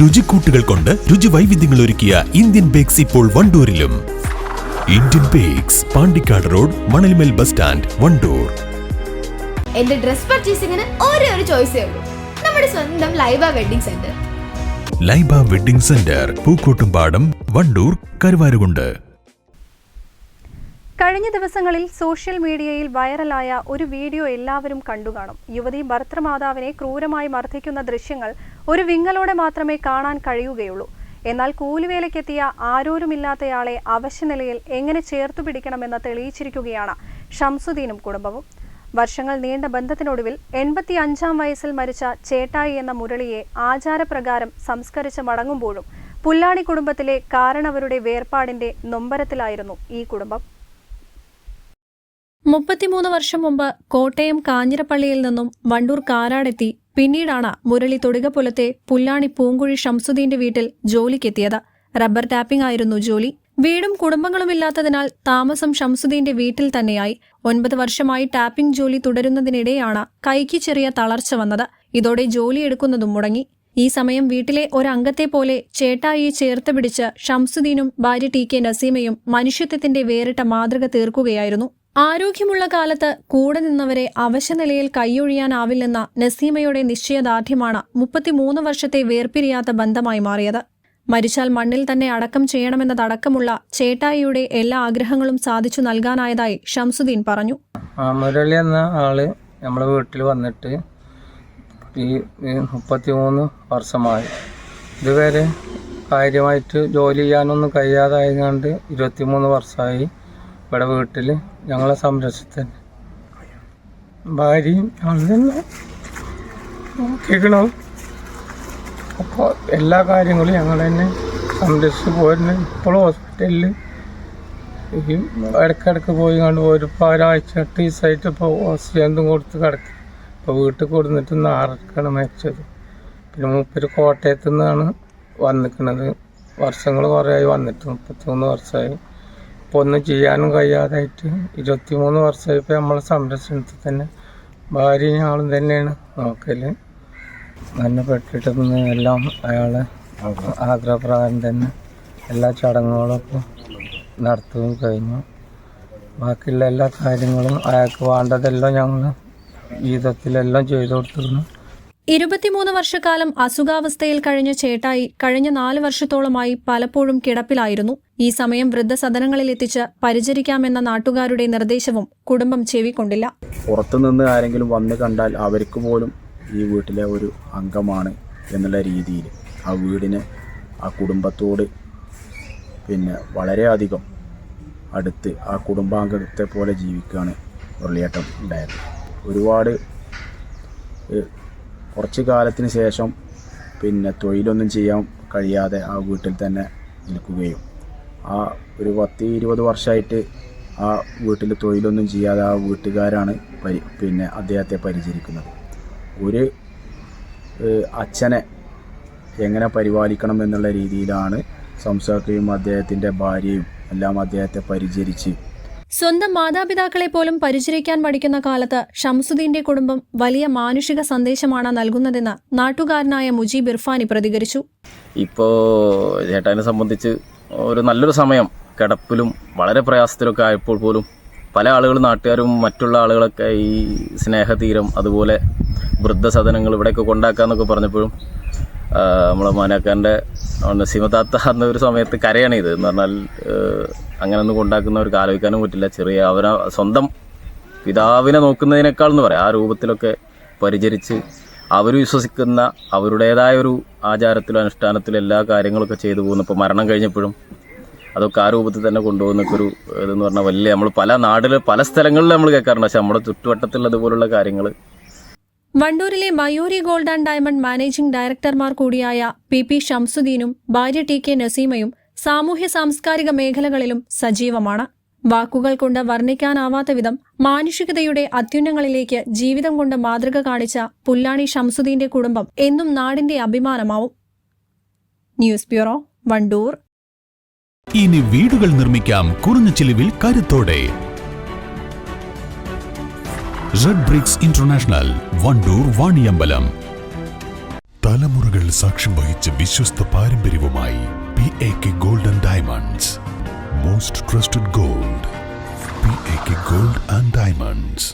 രുചിക്കൂട്ടുകൾ കൊണ്ട് രുചി വൈവിധ്യങ്ങൾ ഒരുക്കിയ ഇന്ത്യൻ ബേക്സ് ഇപ്പോൾ വണ്ടൂരിലും. Indian bakes Pandikkad road Manalmel bus stand Wandoor. എന്റെ ഡ്രസ് പർച്ചേസിംഗിന് ഒരേ ഒരു ചോയ്സേ ഉള്ളൂ. നമ്മുടെ സ്വന്തം Laiba wedding centre Laiba wedding centre Pookkottumpadam Wandoor Karuvarakundu. കഴിഞ്ഞ ദിവസങ്ങളിൽ സോഷ്യൽ മീഡിയയിൽ വൈറലായ ഒരു വീഡിയോ എല്ലാവരും കണ്ടുകാണും യുവതി ഭർത്തൃമാതാവിനെ ക്രൂരമായി മർദ്ദിക്കുന്ന ദൃശ്യങ്ങൾ ഒരു വിങ്ങലോടെ മാത്രമേ കാണാൻ കഴിയുകയുള്ളൂ. എന്നാൽ കൂലിവേലയ്ക്കെത്തിയ ആരോരുമില്ലാത്തയാളെ അവശ്യനിലയിൽ എങ്ങനെ ചേർത്തു പിടിക്കണമെന്ന് തെളിയിച്ചിരിക്കുകയാണ് ഷംസുദ്ദീനും കുടുംബവും. വർഷങ്ങൾ നീണ്ട ബന്ധത്തിനൊടുവിൽ എൺപത്തി അഞ്ചാം വയസ്സിൽ മരിച്ച ചേട്ടായി എന്ന മുരളിയെ ആചാരപ്രകാരം സംസ്കരിച്ച് മടങ്ങുമ്പോഴും പുല്ലാണി കുടുംബത്തിലെ കാരണവരുടെ വേർപാടിന്റെ നൊമ്പരത്തിലായിരുന്നു ഈ കുടുംബം. മുപ്പത്തിമൂന്ന് വർഷം മുമ്പ് കോട്ടയം കാഞ്ഞിരപ്പള്ളിയിൽ നിന്നും വണ്ടൂർ കാരാടെത്തി പിന്നീടാണ് മുരളി തൊടുകപ്പുലത്തെ പുല്ലാണി പൂങ്കുഴി ഷംസുദ്ദീന്റെ വീട്ടിൽ ജോലിക്കെത്തിയത്. റബ്ബർ ടാപ്പിംഗ് ആയിരുന്നു ജോലി. വീടും കുടുംബങ്ങളുമില്ലാത്തതിനാൽ താമസം ഷംസുദ്ദീന്റെ വീട്ടിൽ തന്നെയായി. ഒൻപത് വർഷമായി ടാപ്പിംഗ് ജോലി തുടരുന്നതിനിടെയാണ് കൈക്ക് ചെറിയ തളർച്ച വന്നത്. ഇതോടെ ജോലി എടുക്കുന്നതും മുടങ്ങി. ഈ സമയം വീട്ടിലെ ഒരംഗത്തെ പോലെ ചേട്ടായിയെ ചേർത്ത് പിടിച്ച് ഷംസുദ്ദീനും ഭാര്യ ടി കെ നസീമയും മനുഷ്യത്വത്തിന്റെ വേറിട്ട മാതൃക തീർക്കുകയായിരുന്നു. ആരോഗ്യമുള്ള കാലത്ത് കൂടെ നിന്നവരെ അവശനിലയിൽ കൈയൊഴിയാനാവില്ലെന്ന നസീമയുടെ നിശ്ചയദാർഢ്യമാണ് മുപ്പത്തിമൂന്ന് വർഷത്തെ വേർപിരിയാത്ത ബന്ധമായി മാറിയത്. മരിച്ചാൽ മണ്ണിൽ തന്നെ അടക്കം ചെയ്യണമെന്നതടക്കമുള്ള ചേട്ടായിയുടെ എല്ലാ ആഗ്രഹങ്ങളും സാധിച്ചു നൽകാനായതായി ഷംസുദ്ദീൻ പറഞ്ഞു. മുരളി എന്ന ആൾ നമ്മളെ വീട്ടിൽ വന്നിട്ട് ഈ മുപ്പത്തി മൂന്ന് വർഷമായി. ഇതുവരെ കാര്യമായിട്ട് ജോലി ചെയ്യാനൊന്നും കഴിയാതായതുകൊണ്ട് ഇരുപത്തിമൂന്ന് വർഷമായി. ഇവിടെ വീട്ടിൽ ഞങ്ങളെ സംരക്ഷിച്ചത് ഭാര്യയും ഞങ്ങൾ നോക്കിക്കണം? അപ്പോൾ എല്ലാ കാര്യങ്ങളും ഞങ്ങൾ തന്നെ സംരക്ഷിച്ച് പോരുന്നു. ഇപ്പോൾ ഹോസ്പിറ്റലിൽ ഈ ഇടയ്ക്കിടയ്ക്ക് പോയി കണ്ട് ഒരു ഒരാഴ്ച എട്ട് ദിവസമായിട്ട് ഇപ്പോൾ ഓക്സിജൻ കൊടുത്ത് കിടക്കും. ഇപ്പോൾ വീട്ടിൽ കൊടുന്നിട്ട് നാറക്കാണ് മരിച്ചത്. പിന്നെ മൂപ്പര് കോട്ടയത്തു നിന്നാണ് വന്നിക്കണത്. വർഷങ്ങൾ കുറേ ആയി വന്നിട്ട് മുപ്പത്തിമൂന്ന് വർഷമായി ഇപ്പോൾ ഒന്നും ചെയ്യാനും കഴിയാതായിട്ട് ഇരുപത്തിമൂന്ന് വർഷമായി ഇപ്പോൾ നമ്മളെ സംരക്ഷണത്തിൽ തന്നെ ഭാര്യയും ആളും തന്നെയാണ് നോക്കൽ. മരണപ്പെട്ടിട്ട് എല്ലാം അയാളെ ആഗ്രഹപ്രകാരം തന്നെ എല്ലാ ചടങ്ങുകളൊക്കെ നടത്തുകയും കഴിഞ്ഞു. ബാക്കിയുള്ള എല്ലാ കാര്യങ്ങളും അയാൾക്ക് വേണ്ടതെല്ലാം ഞങ്ങൾ ജീവിതത്തിലെല്ലാം ചെയ്തു കൊടുത്തിരുന്നു. ഇരുപത്തിമൂന്ന് വർഷക്കാലം അസുഖാവസ്ഥയിൽ കഴിഞ്ഞ ചേട്ടായി കഴിഞ്ഞ നാല് വർഷത്തോളമായി പലപ്പോഴും കിടപ്പിലായിരുന്നു. ഈ സമയം വൃദ്ധസദനങ്ങളിൽ എത്തിച്ച് പരിചരിക്കാമെന്ന നാട്ടുകാരുടെ നിർദ്ദേശവും കുടുംബം ചെവിക്കൊണ്ടില്ല. പുറത്തുനിന്ന് ആരെങ്കിലും വന്ന് കണ്ടാൽ അവർക്ക് പോലും ഈ വീട്ടിലെ ഒരു അംഗമാണ് എന്നുള്ള രീതിയിൽ ആ വീടിന് ആ കുടുംബത്തോട് പിന്നെ വളരെയധികം അടുത്ത് ആ കുടുംബാംഗത്തെ പോലെ ജീവിക്കുകയാണ് ഉരുളിയേട്ടം ഉണ്ടായത്. ഒരുപാട് കുറച്ച് കാലത്തിന് ശേഷം പിന്നെ തൊഴിലൊന്നും ചെയ്യാൻ കഴിയാതെ ആ വീട്ടിൽ തന്നെ നിൽക്കുകയും. ആ ഒരു പത്ത് ഇരുപത് വർഷമായിട്ട് ആ വീട്ടിൽ തൊഴിലൊന്നും ചെയ്യാതെ ആ വീട്ടുകാരാണ് പരി പിന്നെ അദ്ദേഹത്തെ പരിചരിക്കുന്നത്. ഒരു അച്ഛനെ എങ്ങനെ പരിപാലിക്കണം എന്നുള്ള രീതിയിലാണ് സംസാരിക്കുകയും അദ്ദേഹത്തിന്റെ ഭാര്യയും എല്ലാം അദ്ദേഹത്തെ പരിചരിച്ച് സ്വന്തം മാതാപിതാക്കളെ പോലും പരിചരിക്കാൻ പഠിക്കുന്ന കാലത്ത് ഷംസുദ്ദീന്റെ കുടുംബം വലിയ മാനുഷിക സന്ദേശമാണ് നൽകുന്നതെന്ന് നാട്ടുകാരനായ മുജീബ് ഇർഫാനി പ്രതികരിച്ചു. ഇപ്പോ ചേട്ടാനെ സംബന്ധിച്ച് ഒരു നല്ലൊരു സമയം കിടപ്പിലും വളരെ പ്രയാസത്തിലൊക്കെ ആയപ്പോൾ പോലും പല ആളുകളും നാട്ടുകാരും മറ്റുള്ള ആളുകളൊക്കെ ഈ സ്നേഹതീരം അതുപോലെ വൃദ്ധസദനങ്ങൾ ഇവിടെയൊക്കെ കൊണ്ടാക്കാന്നൊക്കെ പറഞ്ഞപ്പോഴും നമ്മളെ മാനാക്കാന്റെ നസീമത്താത്ത എന്ന ഒരു സമയത്ത് കരയാണ് ഇത് എന്ന് പറഞ്ഞാൽ ഏഹ്, കൊണ്ടാക്കുന്ന കൊണ്ടാക്കുന്നവർക്ക് ആലോചിക്കാനും പറ്റില്ല. ചെറിയ അവരെ സ്വന്തം പിതാവിനെ നോക്കുന്നതിനേക്കാൾ എന്ന് പറയാം. ആ രൂപത്തിലൊക്കെ പരിചരിച്ച് അവർ വിശ്വസിക്കുന്ന അവരുടേതായ ഒരു ആചാരത്തിലും അനുഷ്ഠാനത്തിലും എല്ലാ കാര്യങ്ങളൊക്കെ ചെയ്തു പോകുന്നു. ഇപ്പോൾ മരണം കഴിഞ്ഞപ്പോഴും അതൊക്കെ ആ രൂപത്തിൽ തന്നെ കൊണ്ടുപോകുന്നൊക്കെ ഒരു ഇതെന്ന് പറഞ്ഞാൽ വലിയ നമ്മൾ പല നാട്ടിൽ പല സ്ഥലങ്ങളിൽ നമ്മൾ കേൾക്കാറുണ്ട്. പക്ഷെ നമ്മുടെ ചുറ്റുവട്ടത്തിൽ അതുപോലുള്ള കാര്യങ്ങൾ വണ്ടൂരിലെ Mayuri gold and diamond managing ഡയറക്ടർമാർ കൂടിയായ പി പി ഷംസുദ്ദീനും ഭാര്യ ടി കെ നസീമയും സാമൂഹ്യ സാംസ്കാരിക മേഖലകളിലും സജീവമാണ്. വാക്കുകൾ കൊണ്ട് വർണിക്കാനാവാത്ത വിധം മാനുഷികതയുടെ അത്യുന്നങ്ങളിലേക്ക് ജീവിതം കൊണ്ട് മാതൃക കാണിച്ച പുല്ലാണി ഷംസുദ്ദീന്റെ കുടുംബം എന്നും നാടിന്റെ അഭിമാനമാവും. News bureau Wandoor. ഇനി വീടുകൾ നിർമ്മിക്കാം കുറഞ്ഞ ചിലവിൽ കരുത്തോടെ. Red bricks international Wandoor Vaniyambalam തലമുറകൾ സാക്ഷ്യം വഹിച്ച വിശ്വസ്ത പാരമ്പര്യവുമായി P A K golden diamonds most trusted gold P A K gold and diamonds